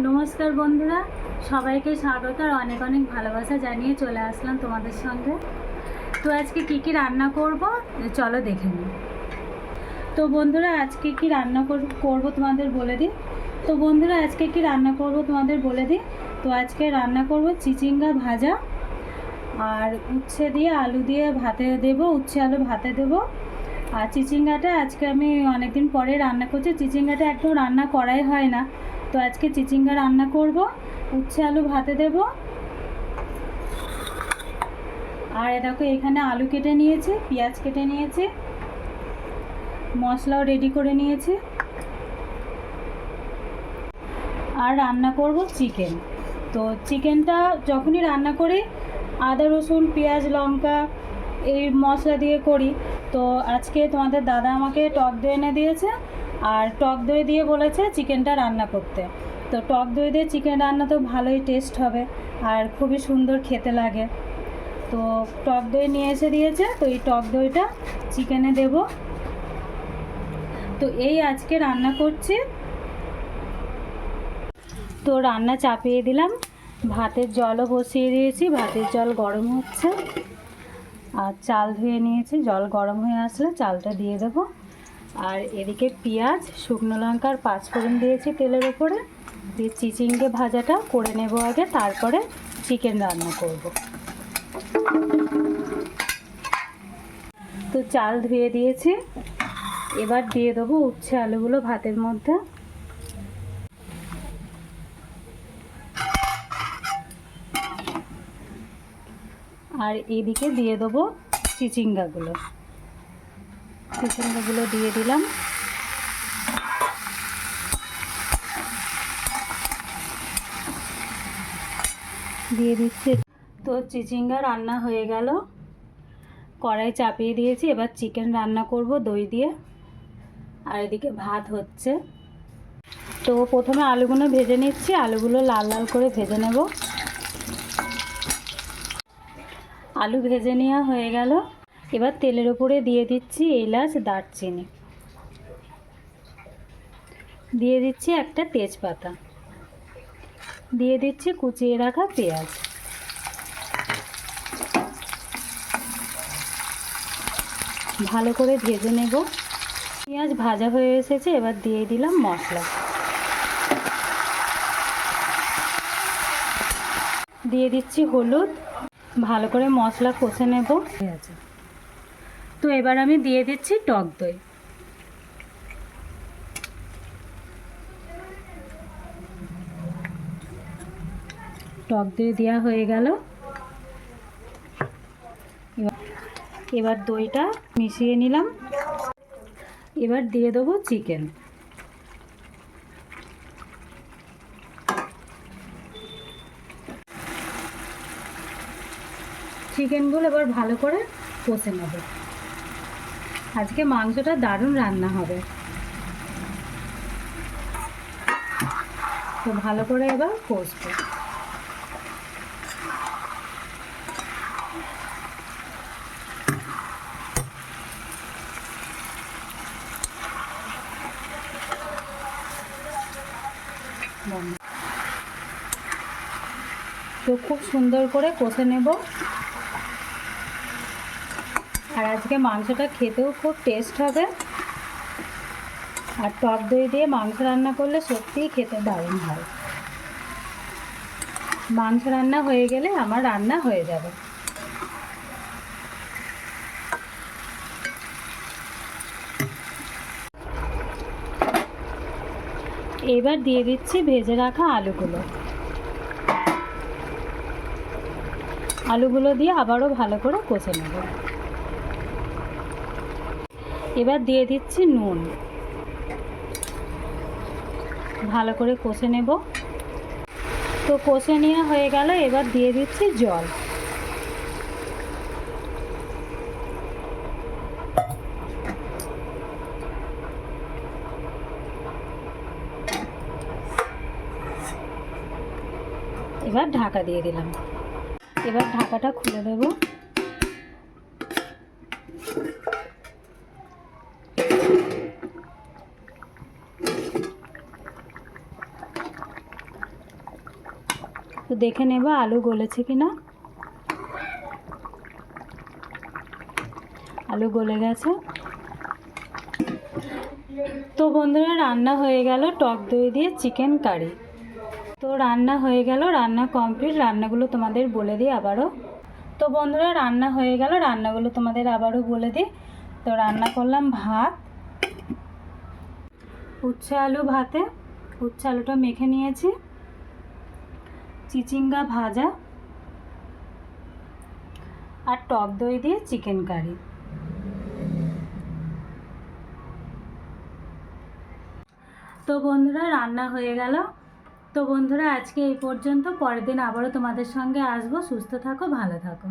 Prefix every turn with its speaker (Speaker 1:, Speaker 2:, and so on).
Speaker 1: নমস্কার বন্ধুরা, সবাইকে স্বাগত আর অনেক অনেক ভালোবাসা জানিয়ে চলে আসলাম তোমাদের সঙ্গে। তো আজকে কি কি রান্না করব? চলো দেখে নিই। তো বন্ধুরা, আজকে কি রান্না কর- করব তোমাদের বলে দিই? তো বন্ধুরা, আজকে কি রান্না করব তোমাদের বলে দিই? তো আজকে রান্না করব চিচিঙ্গা ভাজা আর উচ্ছে দিয়ে আলু দিয়ে ভাতে দেব, উচ্ছে আলু ভাতে দেব। আর চিচিঙ্গাটা আজকে আমি অনেকদিন পরে রান্না করছি। চিচিঙ্গাটা একদম রান্না করাই হয় না। তো আজকে চিচিঙ্গা রান্না করব, উচ্ছে আলু ভাতে দেব। আর দেখো, এখানে আলু কেটে নিয়েছি, পেঁয়াজ কেটে নিয়েছি, মশলাও রেডি করে নিয়েছি। আর রান্না করব চিকেন। তো চিকেনটা যখনই রান্না করি, আদা, রসুন, পেঁয়াজ, লঙ্কা, এই মশলা দিয়ে করি। তো আজকে তোমাদের দাদা আমাকে টক দই এনে দিয়েছে আর টক দই দিয়ে বলেছে চিকেনটা রান্না করতে। তো টক দই দিয়ে চিকেন রান্না তো ভালোই টেস্ট হবে আর খুবই সুন্দর খেতে লাগে। তো টক দই নিয়ে এসে দিয়েছে, তো এই টক দইটা চিকেনে দেব। তো এই আজকে রান্না করছি। তো রান্না চাপিয়ে দিলাম। ভাতের জলও বসিয়ে দিয়েছি, ভাতের জল গরম হচ্ছে। আর চাল ধুয়ে নিয়েছি, জল গরম হয়ে আসলে চালটা দিয়ে দেবো। আর এদিকে পেঁয়াজ, শুকনো লঙ্কা আর পাঁচফোড়ন দিয়েছি তেলের উপরে দিয়ে চিচিঙ্গে ভাজাটা করে নেব আগে, তারপরে চিকেন রান্না করব। তো চাল ধুয়ে দিয়েছি। এবার দিয়ে দেবো উচ্ছে আলুগুলো ভাতের মধ্যে। আর এদিকে দিয়ে দেবো চিচিঙ্গাগুলো চিচিঙ্গাগুলো দিয়ে দিলাম। দিয়ে দিচ্ছি। তো চিচিঙ্গা রান্না হয়ে গেল। কড়াই চাপিয়ে দিয়েছি, এবার চিকেন রান্না করব দই দিয়ে। আর এদিকে ভাত হচ্ছে। তো প্রথমে আলুগুলো ভেজে নিচ্ছি, আলুগুলো লাল লাল করে ভেজে নেব। আলু ভেজে নেওয়া হয়ে গেল। এবার তেলের উপরে দিয়ে দিচ্ছি এলাচ, দারচিনি। দিয়ে দিচ্ছি একটা তেজপাতা। দিয়ে দিচ্ছি কুচিয়ে রাখা পেঁয়াজ। ভালো করে ভেজে নেব। পেঁয়াজ ভাজা হয়ে এসেছে, এবার দিয়ে দিলাম মশলা। দিয়ে দিচ্ছি হলুদ। ভালো করে মশলা কষে নেব। আছে তো এবার আমি দিয়ে দিচ্ছি টক দই। টক দই দেওয়া হয়ে গেল। এবার দইটা মিশিয়ে নিলাম। এবার দিয়ে দেবো চিকেন। চিকেনগুলো এবার ভালো করে কষে নেব। আজকে মাংসটা দারুণ রান্না হবে। তো ভালো করে এবার কষবো। তো খুব সুন্দর করে কষে নেব। আর আজকে মাংসটা খেতেও খুব টেস্ট হবে। আর টক দই দিয়ে মাংস রান্না করলে সত্যিই খেতে দারুণ হয়। মাংস রান্না হয়ে গেলে আমার রান্না হয়ে যাবে। এবার দিয়ে দিচ্ছি ভেজে রাখা আলুগুলো। আলুগুলো দিয়ে আবারও ভালো করে কষে নেব। এবার দিয়ে দিচ্ছি নুন। ভালো করে কষে নেব। তো কষে নেওয়া হয়ে গেল, এবার দিয়ে দিচ্ছি জল। এবার ঢাকা দিয়ে দিলাম। এবার ঢাকাটা খুলে দেব। দেখে নেব আলু গলেছে কি না আলু গলে গেছে। তো বন্ধুরা, রান্না হয়ে গেল টক দই দিয়ে চিকেন কারি। তো রান্না হয়ে গেল, রান্না কমপ্লিট। রান্নাগুলো তোমাদের বলে দিই আবারও। তো বন্ধুরা, রান্না হয়ে গেল। রান্নাগুলো তোমাদের আবারও বলে দিই। তো রান্না করলাম ভাত, উচ্ছে আলু ভাতে। উচ্ছে আলুটা মেখে নিয়েছি। চিচিঙ্গা ভাজা আর টক দই দিয়ে চিকেন কারি। তো বন্ধুরা, রান্না হয়ে গেল। তো বন্ধুরা, আজকে এই পর্যন্ত। পরের দিন আবারও তোমাদের সঙ্গে আসব। সুস্থ থাকো, ভালো থাকো।